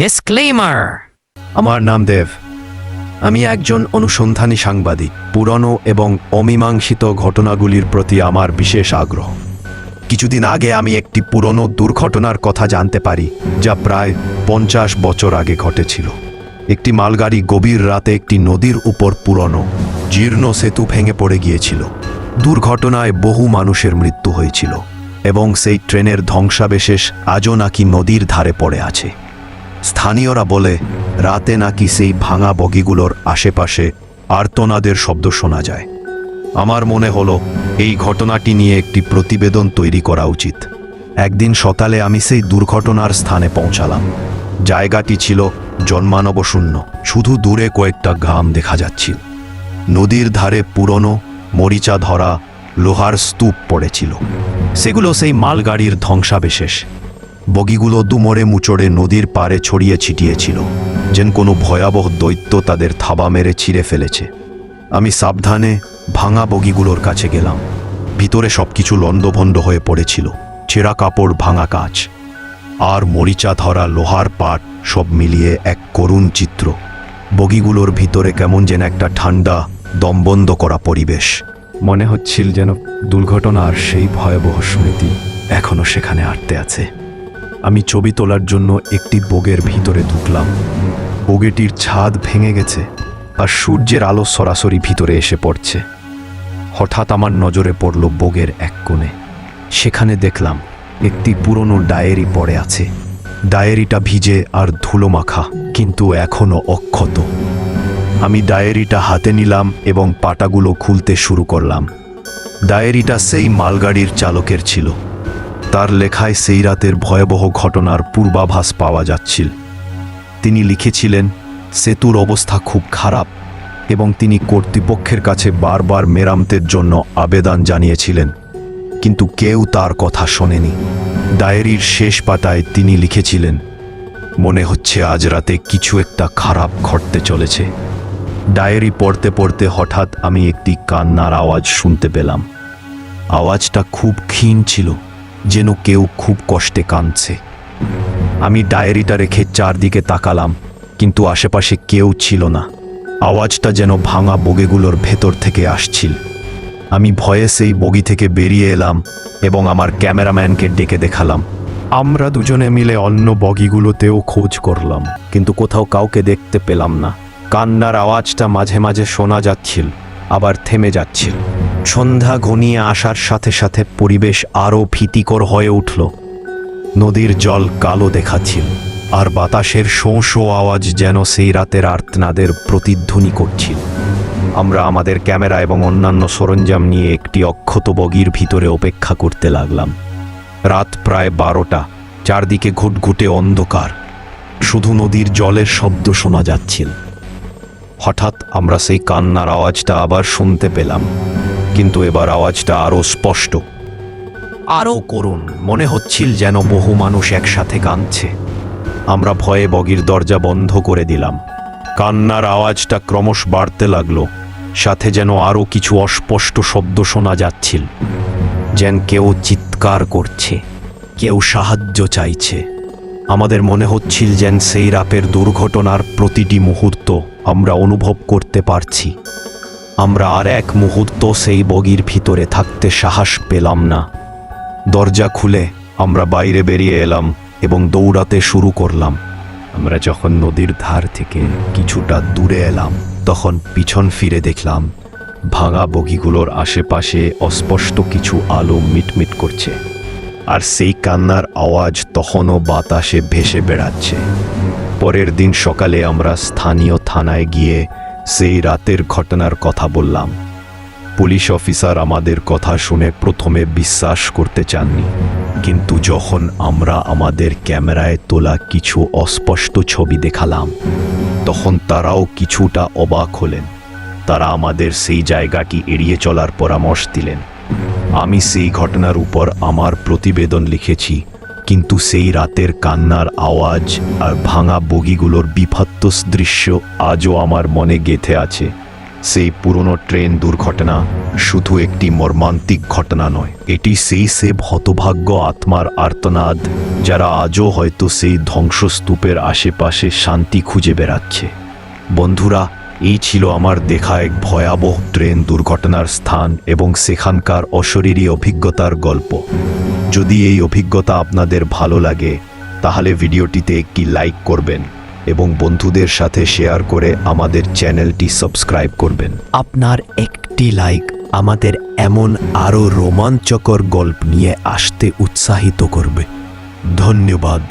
Disclaimer আমার নাম দেব। আমি একজন অনুসন্ধানী সাংবাদিক, পুরনো এবং অমীমাংসিত ঘটনাগুলির প্রতি আমার বিশেষ আগ্রহ। কিছুদিন আগে আমি একটি পুরনো দুর্ঘটনার কথা জানতে পারি, যা প্রায় পঞ্চাশ বছর আগে ঘটেছিল। একটি মালগাড়ি গভীর রাতে একটি নদীর উপর পুরনো, জীর্ণ সেতু ভেঙে পড়ে গিয়েছিল। দুর্ঘটনায় বহু মানুষের মৃত্যু হয়েছিল এবং সেই ট্রেনের ধ্বংসাবশেষ আজও নাকি নদীর ধারে পড়ে আছে। স্থানীয়রা বলে, রাতে নাকি সেই ভাঙা বগিগুলোর আশেপাশে আর্তনাদের শব্দ শোনা যায়। আমার মনে হলো, এই ঘটনাটি নিয়ে একটি প্রতিবেদন তৈরি করা উচিত। একদিন সকালে আমি সেই দুর্ঘটনার স্থানে পৌঁছালাম। জায়গাটি ছিল জন্মানবশূন্য, শুধু দূরে কয়েকটা গ্রাম দেখা যাচ্ছিল। নদীর ধারে পুরনো মরিচা ধরা লোহার স্তূপ পড়েছিল। সেগুলো সেই মালগাড়ির ধ্বংসাবশেষ। বগিগুলো দুমরে মুচড়ে নদীর পাড়ে ছড়িয়ে ছিটিয়েছিল। যেন কোনো ভয়াবহ দৈত্য তাদের থাবা মেরে ছিঁড়ে ফেলেছে। আমি সাবধানে ভাঙা বগিগুলোর কাছে গেলাম। ভিতরে সবকিছু লণ্ডভণ্ড হয়ে পড়েছিল। ছেঁড়া কাপড়, ভাঙা কাঁচ। আর মরিচা ধরা লোহার পাট সব মিলিয়ে এক করুণ চিত্র। বগিগুলোর ভিতরে কেমন যেন একটা ঠান্ডা দমবন্ধ করা পরিবেশ। মনে হচ্ছিল যেন দুর্ঘটনার সেই ভয়াবহ স্মৃতি এখনও সেখানে আটতে আছে। আমি ছবি তোলার জন্য একটি বোগের ভিতরে ঢুকলাম। বোগেটির ছাদ ভেঙে গেছে আর সূর্যের আলো সরাসরি ভিতরে এসে পড়ছে। হঠাৎ আমার নজরে পড়ল বোগের এক কোণে। সেখানে দেখলাম একটি পুরনো ডায়েরি পড়ে আছে। ডায়েরিটা ভিজে আর ধুলো মাখা কিন্তু এখনও অক্ষত। আমি ডায়েরিটা হাতে নিলাম এবং পাটাগুলো খুলতে শুরু করলাম। ডায়েরিটা সেই মালগাড়ির চালকের ছিল। তার লেখায় সেই রাতের ভয়াবহ ঘটনার পূর্বাভাস পাওয়া যাচ্ছিল। তিনি লিখেছিলেন, সেতুর অবস্থা খুব খারাপ এবং তিনি কর্তৃপক্ষের কাছে বারবার মেরামতের জন্য আবেদন জানিয়েছিলেন, কিন্তু কেউ তার কথা শোনেনি। ডায়েরির শেষ পাতায় তিনি লিখেছিলেন, মনে হচ্ছে আজ রাতে কিছু একটা খারাপ ঘটতে চলেছে। ডায়েরি পড়তে পড়তে হঠাৎ আমি একটি কান্নার আওয়াজ শুনতে পেলাম। আওয়াজটা খুব ক্ষীণ ছিল। যেন কেউ খুব কষ্টে কাঁদছে। আমি ডায়েরিটা রেখে চারদিকে তাকালাম, কিন্তু আশেপাশে কেউ ছিল না। আওয়াজটা যেন ভাঙা বগিগুলোর ভেতর থেকে আসছিল। আমি ভয়ে সেই বগি থেকে বেরিয়ে এলাম এবং আমার ক্যামেরাম্যানকে ডেকে দেখালাম। আমরা দুজনে মিলে অন্য বগিগুলোতেও খোঁজ করলাম, কিন্তু কোথাও কাউকে দেখতে পেলাম না। কান্নার আওয়াজটা মাঝে মাঝে শোনা যাচ্ছিল, আবার থেমে যাচ্ছিল। সন্ধ্যা ঘনিয়ে আসার সাথে সাথে পরিবেশ আরও ভীতিকর হয়ে উঠল। নদীর জল কালো দেখাচ্ছিল, আর বাতাসের শোঁ শোঁ আওয়াজ যেন সেই রাতের আর্তনাদের প্রতিধ্বনি করছিল। আমরা আমাদের ক্যামেরা এবং অন্যান্য সরঞ্জাম নিয়ে একটি অক্ষত বগির ভিতরে অপেক্ষা করতে লাগলাম। রাত প্রায় বারোটা, চারদিকে ঘুটঘুটে অন্ধকার। শুধু নদীর জলের শব্দ শোনা যাচ্ছিল। হঠাৎ আমরা সেই কান্নার আওয়াজটা আবার শুনতে পেলাম। কিন্তু এবার আওয়াজটা আরও স্পষ্ট। আরও করুন মনে হচ্ছিল যেন বহু মানুষ একসাথে কাঁদছে। আমরা ভয়ে বগির দরজা বন্ধ করে দিলাম। কান্নার আওয়াজটা ক্রমশ বাড়তে লাগল। সাথে যেন আরও কিছু অস্পষ্ট শব্দ শোনা যাচ্ছিল। যেন কেউ চিৎকার করছে, কেউ সাহায্য চাইছে। আমাদের মনে হচ্ছিল যেন সেই রাতের দুর্ঘটনার প্রতিটি মুহূর্ত আমরা অনুভব করতে পারছি। আমরা আর এক মুহূর্ত সেই বগির ভিতরে থাকতে সাহস পেলাম না। দরজা খুলে আমরা বাইরে বেরিয়ে এলাম এবং দৌড়াতে শুরু করলাম। আমরা যখন নদীর ধার থেকে কিছুটা দূরে এলাম, তখন পিছন ফিরে দেখলাম ভাঙা বগিগুলোর আশেপাশে অস্পষ্ট কিছু আলো মিটমিট করছে। আর সেই কান্নার আওয়াজ তখনও বাতাসে ভেসে বেড়াচ্ছে। পরের দিন সকালে আমরা স্থানীয় থানায় গিয়ে সেই রাতের ঘটনার কথা বললাম। পুলিশ অফিসার আমাদের কথা শুনে প্রথমে বিশ্বাস করতে চাননি। কিন্তু যখন আমরা আমাদের ক্যামেরায় তোলা কিছু অস্পষ্ট ছবি দেখালাম, তখন তারাও কিছুটা অবাক হলেন। তারা আমাদের সেই জায়গাটি এড়িয়ে চলার পরামর্শ দিলেন। আমি সেই ঘটনার উপর আমার প্রতিবেদন লিখেছি, কিন্তু সেই রাতের কান্নার আওয়াজ আর ভাঙা বগিগুলোর বিভৎস দৃশ্য আজও আমার মনে গেঁথে আছে। সেই পুরনো ট্রেন দুর্ঘটনা শুধু একটি মর্মান্তিক ঘটনা নয়, এটি সেই সেব হতভাগ্য আত্মার আর্তনাদ যারা আজও হয়তো সেই ধ্বংসস্তূপের আশেপাশে শান্তি খুঁজে বেড়াচ্ছে। বন্ধুরা এই ছিল আমার দেখা এক ভয়াবহ ট্রেন দুর্ঘটনার স্থান এবং সেখানকার অশরীরী অভিজ্ঞতার গল্প। যদি এই অভিজ্ঞতা আপনাদের ভালো লাগে, তাহলে ভিডিওটিতে একটি লাইক করবেন এবং বন্ধুদের সাথে শেয়ার করে আমাদের চ্যানেলটি সাবস্ক্রাইব করবেন। আপনার একটি লাইক আমাদের এমন আরও রোমাঞ্চকর গল্প নিয়ে আসতে উৎসাহিত করবে। ধন্যবাদ।